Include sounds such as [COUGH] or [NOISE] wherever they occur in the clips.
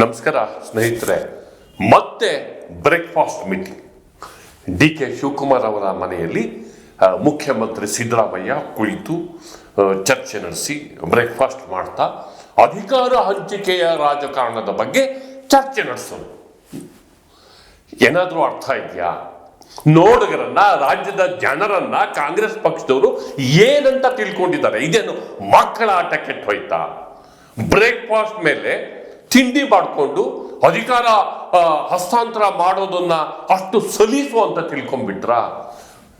ನಮಸ್ಕಾರ, ಸ್ನೇಹಿತರೆ. ಮತ್ತೆ breakfast meeting D K Shivakumar ಅವರ ಮನೆಯಲ್ಲಿ ಮುಖ್ಯಮಂತ್ರಿ ಸಿದ್ದರಾಮಯ್ಯ ಕುಳಿತು ಚರ್ಚೆ ನಡೆಸಿ ಬ್ರೇಕ್ಫಾಸ್ಟ್ ಮಾಡ್ತಾ, ಅಧಿಕಾರ ಹಂಚಿಕೆಯ ರಾಜಕಾರಣದ ಬಗ್ಗೆ ಚರ್ಚೆ ನಡೆಸೋದು. ಏನಾದರೂ ಅರ್ಥ ಇದೆಯಾ? ನೋಡುಗರನ್ನ, ರಾಜ್ಯದ ಜನರನ್ನ, ಕಾಂಗ್ರೆಸ್ ಪಕ್ಷದವರು ಏನಂತ ತಿಳ್ಕೊಂಡಿದ್ದಾರೆ? ಇದೇನು ಮಕ್ಕಳ ಆಟ ಕೆಟ್ಟ ಹೋಯ್ತಾ ಬ್ರೇಕ್ಫಾಸ್ಟ್ ಮೇಲೆ ತಿಂಡಿ ಮಾಡಿಕೊಂಡು ಅಧಿಕಾರ ಹಸ್ತಾಂತರ ಮಾಡೋದನ್ನ ಅಷ್ಟು ಸಲೀಸು ಅಂತ ತಿಳ್ಕೊಂಡ್ಬಿಟ್ರ?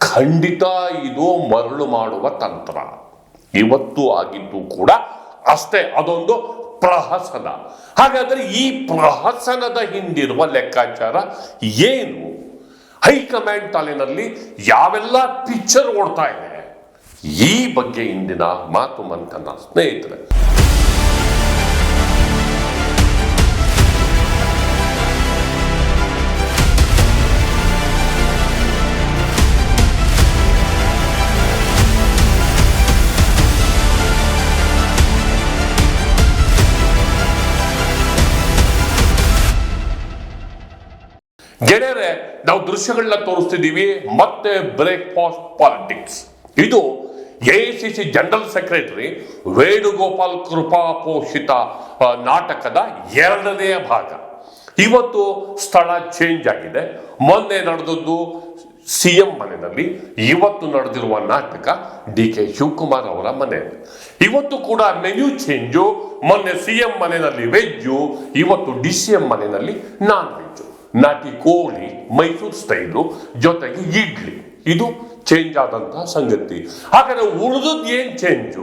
ಖಂಡಿತ ಇದು ಮರಳು ಮಾಡುವ ತಂತ್ರ. ಇವತ್ತು ಆಗಿದ್ದು ಕೂಡ ಅಷ್ಟೇ, ಅದೊಂದು ಪ್ರಹಸನ. ಹಾಗಾದ್ರೆ ಈ ಪ್ರಹಸನದ ಹಿಂದಿರುವ ಲೆಕ್ಕಾಚಾರ ಏನು? ಹೈಕಮಾಂಡ್ ತಾಲಿನಲ್ಲಿ ಯಾವೆಲ್ಲ ಪಿಕ್ಚರ್ ಓಡ್ತಾ ಇದೆ? ಈ ಬಗ್ಗೆ ಇಂದಿನ ಮಾತು ಮಂಥನ ಸ್ನೇಹಿತರೆ. ಗೆಳೆಯರೆ, ನಾವು ದೃಶ್ಯಗಳನ್ನ ತೋರಿಸ್ತಿದ್ದೀವಿ, ಮತ್ತೆ ಬ್ರೇಕ್ಫಾಸ್ಟ್ ಪಾಲಿಟಿಕ್ಸ್ ಇದು ಎಐಸಿಸಿ ಜನರಲ್ ಸೆಕ್ರೆಟರಿ ವೇಣುಗೋಪಾಲ್ ಕೃಪಾ ಪೋಷಿತ ನಾಟಕದ ಎರಡನೇ ಭಾಗ. ಇವತ್ತು ಸ್ಥಳ ಚೇಂಜ್ ಆಗಿದೆ. ಮೊನ್ನೆ ನಡೆದದ್ದು ಸಿ ಎಂ ಮನೆಯಲ್ಲಿ, ಇವತ್ತು ನಡೆದಿರುವ ನಾಟಕ ಡಿ ಕೆ ಶಿವಕುಮಾರ್ ಅವರ ಮನೆಯಲ್ಲಿ. ಇವತ್ತು ಕೂಡ ಮೆನ್ಯೂ ಚೇಂಜು ಮೊನ್ನೆ ಸಿ ಎಂ ಮನೆಯಲ್ಲಿ ವೆಜ್ಜು ಇವತ್ತು ಡಿ ಸಿ ಎಂ ಮನೆಯಲ್ಲಿ ನಾನ್ ವೆಜ್ಜು ನಾಟಿ ಕೋಳಿ ಮೈಸೂರು ಸ್ಟೈಲು ಜೊತೆಗೆ ಇಡ್ಲಿ. ಇದು ಚೇಂಜ್ ಆದಂತಹ ಸಂಗತಿ. ಹಾಗಾದ್ರೆ ಉಳಿದದ್ದು ಏನು ಚೇಂಜು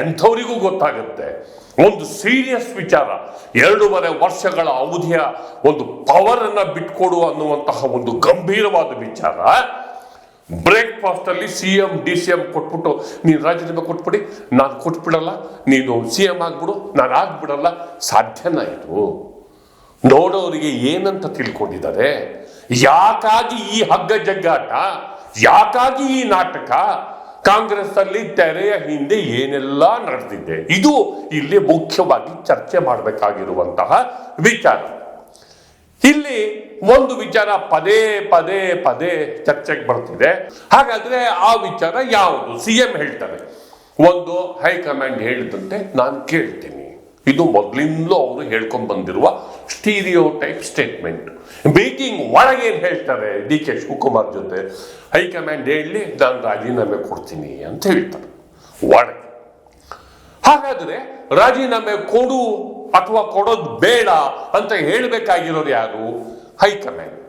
ಎಂಥವರಿಗೂ ಗೊತ್ತಾಗುತ್ತೆ. ಒಂದು ಸೀರಿಯಸ್ ವಿಚಾರ. ಎರಡೂವರೆ ವರ್ಷಗಳ ಅವಧಿಯ ಒಂದು ಪವರ್ ಅನ್ನ ಬಿಟ್ಕೊಡು ಅನ್ನುವಂತಹ ಒಂದು ಗಂಭೀರವಾದ ವಿಚಾರ. ಬ್ರೇಕ್ಫಾಸ್ಟ್ ಅಲ್ಲಿ C M D C M ಕೊಟ್ಬಿಟ್ಟು, ನೀನು ರಾಜೀನಾಮೆ ಕೊಟ್ಬಿಡಿ. ನಾನು ಕೊಟ್ಬಿಡಲ್ಲ. ನೀನು ಸಿ ಎಂ ಆಗ್ಬಿಡು. ನಾನು ಆಗ್ಬಿಡಲ್ಲ. ಸಾಧ್ಯನಾ ಇದು. ನೋಡೋರಿಗೆ ಏನಂತ ತಿಳ್ಕೊಂಡಿದ್ದಾರೆ? ಯಾಕಾಗಿ ಈ ಹಗ್ಗ ಜಗ್ಗಾಟ? ಯಾಕಾಗಿ ಈ ನಾಟಕ? ಕಾಂಗ್ರೆಸ್ ಅಲ್ಲಿ ತೆರೆಯ ಹಿಂದೆ ಏನೆಲ್ಲ ನಡೆದಿದೆ? ಇದು ಇಲ್ಲಿ ಮುಖ್ಯವಾಗಿ ಚರ್ಚೆ ಮಾಡಬೇಕಾಗಿರುವಂತಹ ವಿಚಾರ. ಇಲ್ಲಿ ಒಂದು ವಿಚಾರ ಪದೇ ಪದೇ ಪದೇ ಚರ್ಚೆಗೆ ಬರ್ತಿದೆ. ಹಾಗಾದ್ರೆ ಆ ವಿಚಾರ ಯಾವುದು? ಸಿ ಎಂ ಹೇಳ್ತಾರೆ. ಒಂದು ಹೈಕಮಾಂಡ್ ಹೇಳಿದಂತೆ ನಾನು ಕೇಳ್ತೀನಿ. ಇದು ಮೊದಲಿಂದಲೂ ಅವರು ಹೇಳ್ಕೊಂಡು ಬಂದಿರುವ ಸ್ಟೀರಿಯೋ ಟೈಪ್ ಸ್ಟೇಟ್ಮೆಂಟ್ ಮೀಟಿಂಗ್ ಒಳಗೆ ಏನು ಹೇಳ್ತಾರೆ? ಡಿ ಕೆ ಶಿವಕುಮಾರ್ ಜೊತೆ. ಹೈಕಮಾಂಡ್ ಹೇಳಿ ನಾನು ರಾಜೀನಾಮೆ ಕೊಡ್ತೀನಿ ಅಂತ ಹೇಳ್ತಾರೆ. ಒಳಗೆ. ಹಾಗಾದರೆ ರಾಜೀನಾಮೆ ಕೊಡು ಅಥವಾ ಕೊಡೋದು ಬೇಡ ಅಂತ ಹೇಳಬೇಕಾಗಿರೋರು ಯಾರು? ಹೈಕಮಾಂಡ್.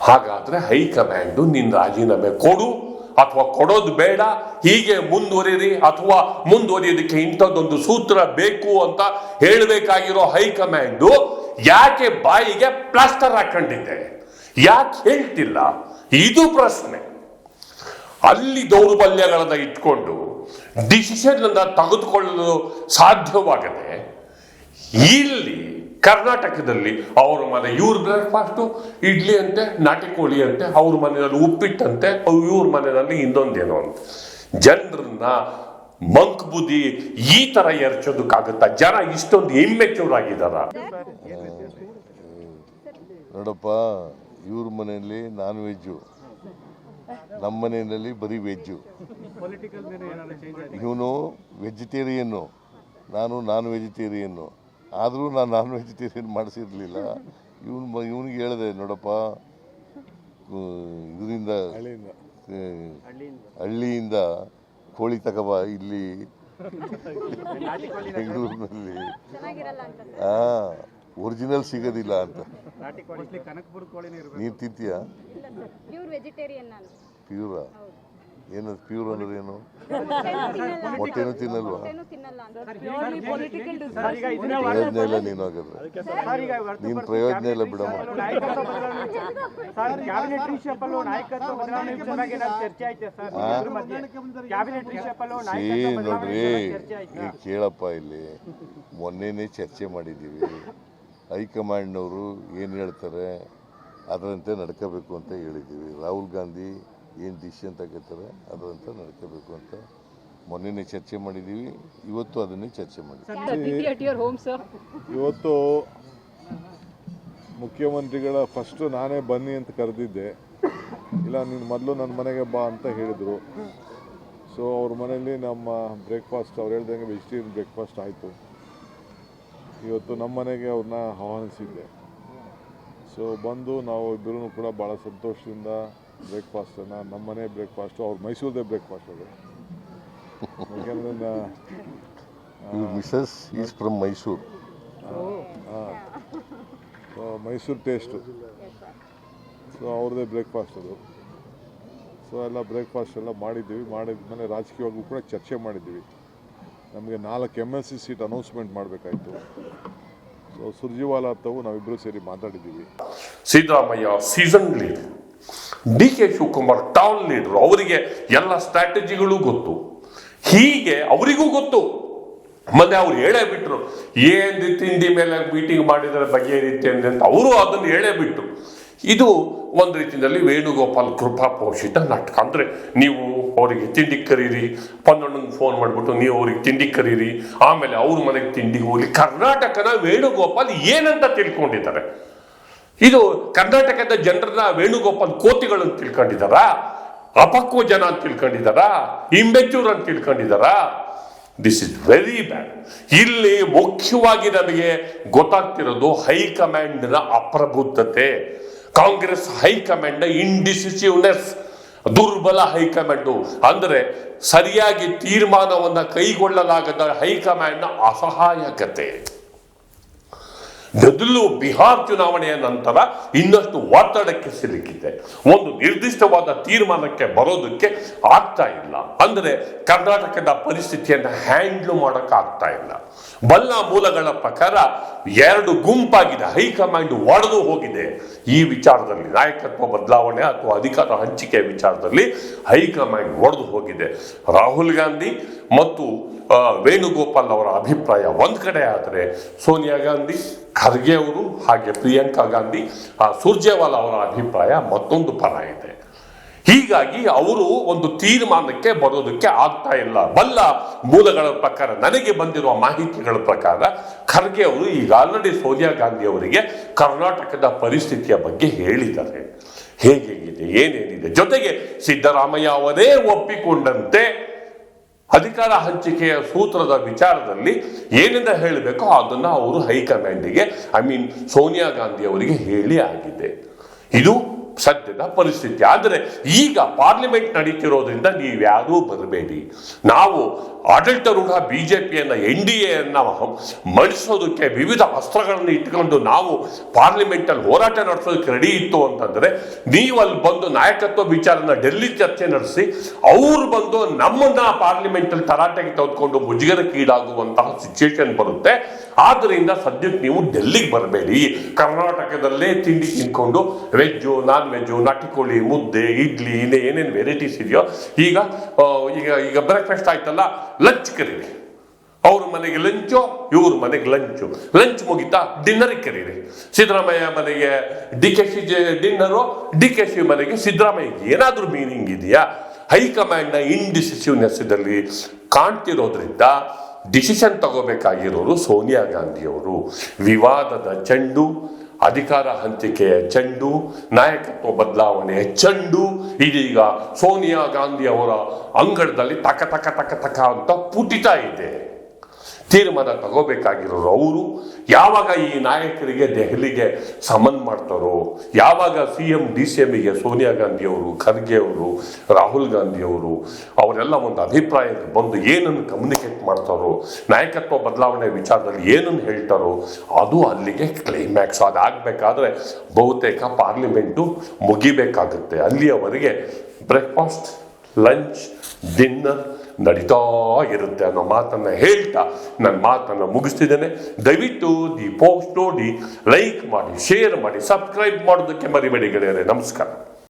ಹಾಗಾದ್ರೆ ಹೈಕಮಾಂಡು ನಿನ್ನ ರಾಜೀನಾಮೆ ಕೊಡು. ಅಥವಾ ಕೊಡೋದು ಬೇಡ, ಹೀಗೆ ಮುಂದುವರಿರಿ ಅಥವಾ ಮುಂದುವರಿಯೋದಕ್ಕೆ ಇಂಥದ್ದೊಂದು ಸೂತ್ರ ಬೇಕು ಅಂತ ಹೇಳಬೇಕಾಗಿರೋ ಹೈಕಮಾಂಡು ಯಾಕೆ ಬಾಯಿಗೆ ಪ್ಲಾಸ್ಟರ್ ಹಾಕೊಂಡಿದೆ? ಯಾಕೆ ಹೇಳ್ತಿಲ್ಲ? ಇದು ಪ್ರಶ್ನೆ. ಅಲ್ಲಿ ದೌರ್ಬಲ್ಯಗಳನ್ನು ಇಟ್ಕೊಂಡು ಡಿಸಿಷನ್ ತೆಗೆದುಕೊಳ್ಳಲು ಸಾಧ್ಯವಾಗದೆ, ಇಲ್ಲಿ ಕರ್ನಾಟಕದಲ್ಲಿ ಅವ್ರ ಮನೆ ಇವ್ರ ಬ್ರೇಕ್ಫಾಸ್ಟ್ ಇಡ್ಲಿ ಅಂತೆ ನಾಟಿ ಕೋಳಿ ಅಂತೆ ಅವ್ರ ಮನೆಯಲ್ಲಿ ಉಪ್ಪಿಟ್ಟಂತೆ ಇವ್ರ ಮನೆಯಲ್ಲಿ ಇನ್ನೊಂದೇನೋ ಅಂತ. ಜನರನ್ನ ಮಂಕ್ ಬುದ್ಧಿ ಈ ತರ ಎರಚೋದಕ್ಕಾಗುತ್ತಾ? ಜನ ಇಷ್ಟೊಂದು ಇಮ್ಮೆಚ್ಯೂರ್ ಆಗಿದಾರ. ನೋಡಪ್ಪ ಇವ್ರ ಮನೆಯಲ್ಲಿ ನಾನ್ ವೆಜ್ಜು ನಮ್ಮ ಮನೆಯಲ್ಲಿ ಬರೀ ವೆಜ್ಜು ಇವನು ವೆಜಿಟೇರಿಯನ್ನು ನಾನು ನಾನ್ ವೆಜಿಟೇರಿಯನ್ನು ಆದರೂ ನಾನು ನಾನ್ ವೆಜಿಟೇರಿಯನ್ ಮಾಡಿಸಿರ್ಲಿಲ್ಲ. ಇವನು ಇವನಿಗೆ ಹೇಳಿದೆ ನೋಡಪ್ಪ ಇದರಿಂದ ಹಳ್ಳಿಯಿಂದ. ಕೋಳಿ ತಗಬ ಇಲ್ಲಿ ಬೆಂಗಳೂರಿನಲ್ಲಿ. ಚೆನ್ನಾಗಿರಲ್ಲ ಅಂತ ಹಾಂ ಒರಿಜಿನಲ್ ಸಿಗೋದಿಲ್ಲ ಅಂತ. ಮೋಸ್ಟ್ಲಿ ಕನಕಪುರ ಕೋಳಿನೇ ಇರಬೇಕು. ನೀನು ತಿಂತೀಯಾ? ಪ್ಯೂರಾ ಏನದು ಪ್ಯೂರ್ ಅಂದ್ರೆ ಏನು? ಮೊಟ್ಟೆನೂ ತಿನ್ನಲ್ವಾ? ಪ್ರಯೋಜನ ಇಲ್ಲ ನೀನು ಹಾಗಾದ್ರೆ. ಸರ್ ಈಗ ಹೊರತು ನೀನು ಪ್ರಯೋಜನ ಇಲ್ಲ ಬಿಡಮ್ಮ. ಈ [LAUGHS] ನೋಡ್ರಿ. ಬದಲಾವಣೆ ಚರ್ಚೆ ಆಯ್ತಾ. ಈಗ ಕೇಳಪ್ಪ ಇಲ್ಲಿ. ಮೊನ್ನೆನೇ ಚರ್ಚೆ ಮಾಡಿದ್ದೀವಿ. ಹೈಕಮಾಂಡ್ನವರು ಏನು ಹೇಳ್ತಾರೆ? ಅದರಂತೆ ನಡ್ಕೋಬೇಕು ಅಂತ ಹೇಳಿದ್ದೀವಿ. ರಾಹುಲ್ ಗಾಂಧಿ ಏನು ಡಿಸಿಷನ್ ತಗೋತಾರೆ ಅದರಂತೆ ನಡ್ಕೋಬೇಕು ಅಂತ ಮೊನ್ನೆನೇ ಚರ್ಚೆ ಮಾಡಿದ್ದೀವಿ ಇವತ್ತು ಅದನ್ನೇ ಚರ್ಚೆ ಮಾಡಿದ್ದೀವಿ. ಇವತ್ತು ಮುಖ್ಯಮಂತ್ರಿಗಳ ಫಸ್ಟು ನಾನೇ ಬನ್ನಿ ಅಂತ ಕರೆದಿದ್ದೆ. ಇಲ್ಲ ನೀನು ಮೊದಲು ನನ್ನ ಮನೆಗೆ ಬಾ ಅಂತ ಹೇಳಿದರು. ಸೊ ಅವ್ರ ಮನೆಯಲ್ಲಿ ನಮ್ಮ ಬ್ರೇಕ್ಫಾಸ್ಟ್ ಅವ್ರು ಹೇಳ್ದಂಗೆ ವೆಜಿಟೇರಿಯನ್ ಬ್ರೇಕ್ಫಾಸ್ಟ್ ಆಯಿತು. ಇವತ್ತು ನಮ್ಮ ಮನೆಗೆ ಅವ್ರನ್ನ ಆಹ್ವಾನಿಸಿದ್ದೆ. ಸೊ ಬಂದು ನಾವು ಇಬ್ಬರೂ ಕೂಡ ಭಾಳ ಸಂತೋಷದಿಂದ ಬ್ರೇಕ್ಫಾಸ್ಟನ್ನು ನಮ್ಮ ಮನೆ ಬ್ರೇಕ್ಫಾಸ್ಟು ಅವ್ರ ಮೈಸೂರದೇ ಬ್ರೇಕ್ಫಾಸ್ಟ್ ಅದು. ಯಾಕೆಂದರೆ Mrs is from Mysuru. So Mysuru taste. So ಅವ್ರದ್ದೇ ಬ್ರೇಕ್ಫಾಸ್ಟ್ ಅದು. ಸೊ ಎಲ್ಲ ಬ್ರೇಕ್ಫಾಸ್ಟ್ ಎಲ್ಲ ಮಾಡಿದ್ದೀವಿ. ಮಾಡಿದ್ಮೇಲೆ ರಾಜಕೀಯವಾಗೂ ಕೂಡ ಚರ್ಚೆ ಮಾಡಿದ್ದೀವಿ. ನಮಗೆ ನಾಲ್ಕು M L C seat announcement ಮಾಡಬೇಕಾಯ್ತು. So Surjewala ಅಂತವು ನಾವಿಬ್ಬರು ಸೇರಿ ಮಾತಾಡಿದ್ದೀವಿ. Siddaramaiah season D K Shivakumar town leader ಅವರಿಗೆ ಎಲ್ಲ ಸ್ಟ್ರಾಟಜಿಗಳು ಗೊತ್ತು. ಹೀಗೆ ಅವರಿಗೂ ಗೊತ್ತು. ಮತ್ತೆ ಅವ್ರು ಹೇಳೇ ಬಿಟ್ರು, ಏನ್ ತಿಂಡಿ ಮೇಲೆ ಮೀಟಿಂಗ್ ಮಾಡಿದರೆ ರೀತಿ ಅಂತ ಅವರು ಅದನ್ನು ಹೇಳೇ ಬಿಟ್ರು. ಇದು ಒಂದು ರೀತಿಯಲ್ಲಿ ವೇಣುಗೋಪಾಲ್ ಕೃಪಾ ಪೋಷಿತ ನಾಟಕ. ಅಂದ್ರೆ ನೀವು ಅವರಿಗೆ ತಿಂಡಿ ಕರೀರಿ ಪನ್ನೊಂದು ಫೋನ್ ಮಾಡಿಬಿಟ್ಟು ನೀವು ಅವ್ರಿಗೆ ತಿಂಡಿ ಕರೀರಿ, ಆಮೇಲೆ ಅವ್ರ ಮನೆಗೆ ತಿಂಡಿಗೆ ಹೋಗ್ಲಿ. ಕರ್ನಾಟಕನ ವೇಣುಗೋಪಾಲ್ ಏನಂತ ತಿಳ್ಕೊಂಡಿದ್ದಾರೆ? ಇದು ಕರ್ನಾಟಕದ ಜನರನ್ನ ವೇಣುಗೋಪಾಲ್ ಕೋತಿಗಳನ್ನು ತಿಳ್ಕೊಂಡಿದಾರ ಅಪಕ್ವ ಜನ ಅಂತ ತಿಳ್ಕೊಂಡಿದಾರ ಇಂಬೆಚೂರ್ ಅಂತ ತಿಳ್ಕೊಂಡಿದಾರ ದಿಸ್ ಇಸ್ ವೆರಿ ಬ್ಯಾಡ್ ಇಲ್ಲಿ ಮುಖ್ಯವಾಗಿ ನಮಗೆ ಗೊತ್ತಾಗ್ತಿರೋದು ಹೈಕಮಾಂಡ್ನ ಅಪ್ರಬುದ್ಧತೆ. ಕಾಂಗ್ರೆಸ್ ಹೈಕಮಾಂಡ್ ಇಂಡಿಸಿಸಿವ್ನೆಸ್ ದುರ್ಬಲ ಹೈಕಮಾಂಡ್ ಅಂದ್ರೆ ಸರಿಯಾಗಿ ತೀರ್ಮಾನವನ್ನ ಕೈಗೊಳ್ಳಲಾಗದ ಹೈಕಮಾಂಡ್ನ ಅಸಹಾಯಕತೆ. ಮೊದಲು ಬಿಹಾರ್ ಚುನಾವಣೆಯ ನಂತರ ಇನ್ನಷ್ಟು ಒತ್ತಡಕ್ಕೆ ಸಿಲುಕಿದೆ. ಒಂದು ನಿರ್ದಿಷ್ಟವಾದ ತೀರ್ಮಾನಕ್ಕೆ ಬರೋದಕ್ಕೆ ಆಗ್ತಾ ಇಲ್ಲ. ಅಂದರೆ ಕರ್ನಾಟಕದ ಪರಿಸ್ಥಿತಿಯನ್ನು ಹ್ಯಾಂಡ್ಲ್ ಆಗ್ತಾ ಇಲ್ಲ. ಬಲ್ಲ ಮೂಲಗಳ ಪ್ರಕಾರ ಎರಡು ಗುಂಪಾಗಿದೆ. ಹೈಕಮಾಂಡ್ ಒಡೆದು ಹೋಗಿದೆ. ಈ ವಿಚಾರದಲ್ಲಿ ನಾಯಕತ್ವ ಬದಲಾವಣೆ ಅಥವಾ ಅಧಿಕಾರ ಹಂಚಿಕೆ ವಿಚಾರದಲ್ಲಿ ಹೈಕಮಾಂಡ್ ಒಡೆದು ಹೋಗಿದೆ. ರಾಹುಲ್ ಗಾಂಧಿ ಮತ್ತು ವೇಣುಗೋಪಾಲ್ ಅವರ ಅಭಿಪ್ರಾಯ ಒಂದು ಕಡೆ ಆದರೆ ಸೋನಿಯಾ ಗಾಂಧಿ ಖರ್ಗೆ ಅವರು ಹಾಗೆ ಪ್ರಿಯಾಂಕಾ ಗಾಂಧಿ ಆ, ಸುರ್ಜೇವಾಲಾ ಅವರ ಅಭಿಪ್ರಾಯ ಮತ್ತೊಂದು ಪರ ಇದೆ. ಹೀಗಾಗಿ ಅವರು ಒಂದು ತೀರ್ಮಾನಕ್ಕೆ ಬರೋದಕ್ಕೆ ಆಗ್ತಾ ಇಲ್ಲ. ಬಲ್ಲ ಮೂಲಗಳ ಪ್ರಕಾರ ನನಗೆ ಬಂದಿರುವ ಮಾಹಿತಿಗಳ ಪ್ರಕಾರ ಖರ್ಗೆ ಅವರು ಈಗ ಆಲ್ರೆಡಿ ಸೋನಿಯಾ ಗಾಂಧಿ ಅವರಿಗೆ ಕರ್ನಾಟಕದ ಪರಿಸ್ಥಿತಿಯ ಬಗ್ಗೆ ಹೇಳಿದ್ದಾರೆ. ಹೇಗೇಗಿದೆ ಏನೇನಿದೆ ಜೊತೆಗೆ ಸಿದ್ದರಾಮಯ್ಯ ಅವರೇ ಒಪ್ಪಿಕೊಂಡಂತೆ ಅಧಿಕಾರ ಹಂಚಿಕೆಯ ಸೂತ್ರದ ವಿಚಾರದಲ್ಲಿ ಏನಿಂದ ಹೇಳಬೇಕೋ ಅದನ್ನು ಅವರು ಹೈಕಮಾಂಡಿಗೆ ಐ ಮೀನ್ ಸೋನಿಯಾ ಗಾಂಧಿ ಅವರಿಗೆ ಹೇಳಿ ಆಗಿದೆ. ಇದು ಸದ್ಯದ ಪರಿಸ್ಥಿತಿ. ಆದರೆ ಈಗ ಪಾರ್ಲಿಮೆಂಟ್ ನಡೀತಿರೋದ್ರಿಂದ ನೀವ್ಯಾರೂ ಬರಬೇಡಿ. ನಾವು ಆಡಳಿತಾರೂಢ ಪಿಯನ್ನು ಎನ್ ಡಿ ಎನ್ನ ಮಣಿಸೋದಕ್ಕೆ ವಿವಿಧ ಅಸ್ತ್ರಗಳನ್ನು ಇಟ್ಕೊಂಡು ನಾವು ಪಾರ್ಲಿಮೆಂಟಲ್ಲಿ ಹೋರಾಟ ನಡೆಸೋದಕ್ಕೆ ರೆಡಿ ಇತ್ತು ಅಂತಂದ್ರೆ ನೀವು ಅಲ್ಲಿ ಬಂದು ನಾಯಕತ್ವ ವಿಚಾರನ ಡೆಲ್ಲಿ ಚರ್ಚೆ ನಡೆಸಿ, ಅವ್ರು ಬಂದು ನಮ್ಮನ್ನ ಪಾರ್ಲಿಮೆಂಟ್ ಅಲ್ಲಿ ತರಾಟೆಗೆ ತೆಗೆದುಕೊಂಡು ಮುಜುಗರಕ್ಕೀಡಾಗುವಂತಹ ಸಿಚುವೇಶನ್ ಬರುತ್ತೆ. ಆದ್ರಿಂದ ಸದ್ಯಕ್ಕೆ ನೀವು ಡೆಲ್ಲಿಗೆ ಬರಬೇಡಿ. ಕರ್ನಾಟಕದಲ್ಲೇ ತಿಂಡಿ ತಿನ್ಕೊಂಡು ವೆಜ್ಜು ನಾನ್ ವೆಜ್ಜು ನಾಟಿಕೋಳಿ, ಮುದ್ದೆ, ಇಡ್ಲಿ, ಇನ್ನೇ ಏನೇನು ವೆರೈಟೀಸ್ ಇದೆಯೋ, ಈಗ ಈಗ ಈಗ ಬ್ರೇಕ್ಫಾಸ್ಟ್ ಆಯ್ತಲ್ಲ ಲಂಚ್ ಕರೀರಿ. ಅವ್ರ ಮನೆಗೆ ಲಂಚು ಇವ್ರ ಮನೆಗೆ ಲಂಚು ಲಂಚ್ ಮುಗಿತಾ ಡಿನ್ನರ್ ಕರೀರಿ. ಸಿದ್ದರಾಮಯ್ಯ ಮನೆಗೆ D K C dinner D K C ಮನೆಗೆ ಸಿದ್ದರಾಮಯ್ಯ ಏನಾದರೂ ಮೀನಿಂಗ್ ಇದೆಯಾ? ಹೈಕಮಾಂಡ್ನ ಇಂಡಿಸಿಸಿವ್ನೆಸ್ ಇದರಲ್ಲಿ ಕಾಣ್ತಿರೋದ್ರಿಂದ ಡಿಸಿಷನ್ ತಗೋಬೇಕಾಗಿರೋರು ಸೋನಿಯಾ ಗಾಂಧಿಯವರು, ವಿವಾದದ ಚೆಂಡು, ಅಧಿಕಾರ ಹಂಚಿಕೆಯ ಚೆಂಡು, ನಾಯಕತ್ವ ಬದಲಾವಣೆಯ ಚೆಂಡು, ಇದೀಗ ಸೋನಿಯಾ ಗಾಂಧಿ ಅವರ ಅಂಗಡದಲ್ಲಿ ತಕ ತಕ ತಕ ತಕ ಅಂತ ಪುಟಿತಾ ಇದೆ. ತೀರ್ಮಾನ ತಗೋಬೇಕಾಗಿರೋರು ಅವರು. ಯಾವಾಗ ಈ ನಾಯಕರಿಗೆ ದೆಹಲಿಗೆ ಸಮನ್ ಮಾಡ್ತಾರೋ, ಯಾವಾಗ ಸಿ ಎಂ, ಡಿ ಸಿ ಎಂಗೆ ಸೋನಿಯಾ ಗಾಂಧಿ ಅವರು, ಖರ್ಗೆ ಅವರು, ರಾಹುಲ್ ಗಾಂಧಿ ಅವರು, ಅವರೆಲ್ಲ ಒಂದು ಅಭಿಪ್ರಾಯಕ್ಕೆ ಬಂದು ಏನನ್ನು ಕಮ್ಯುನಿಕೇಟ್ ಮಾಡ್ತಾರೋ, ನಾಯಕತ್ವ ಬದಲಾವಣೆ ವಿಚಾರದಲ್ಲಿ ಏನನ್ನು ಹೇಳ್ತಾರೋ, ಅದು ಅಲ್ಲಿಗೆ ಕ್ಲೈಮ್ಯಾಕ್ಸ್ ಅದಾಗಬೇಕಾದ್ರೆ ಬಹುತೇಕ ಪಾರ್ಲಿಮೆಂಟು ಮುಗಿಬೇಕಾಗುತ್ತೆ. ಅಲ್ಲಿಯವರೆಗೆ ಬ್ರೇಕ್ಫಾಸ್ಟ್ ಲಂಚ್ ಡಿನ್ನರ್ ನಡೀತಾ ಇರುತ್ತೆ ಅನ್ನೋ ಮಾತನ್ನ ಹೇಳ್ತಾ ನನ್ನ ಮಾತನ್ನು ಮುಗಿಸ್ತಿದ್ದೇನೆ. ದಯವಿಟ್ಟು ದಿ ಪೋಸ್ಟ್ ನೋಡಿ ಲೈಕ್ ಮಾಡಿ ಶೇರ್ ಮಾಡಿ ಸಬ್ಸ್ಕ್ರೈಬ್ ಮಾಡೋದಕ್ಕೆ ಮರಿಬೇಡಿ ಗೆಳೆಯರೆ. ನಮಸ್ಕಾರ.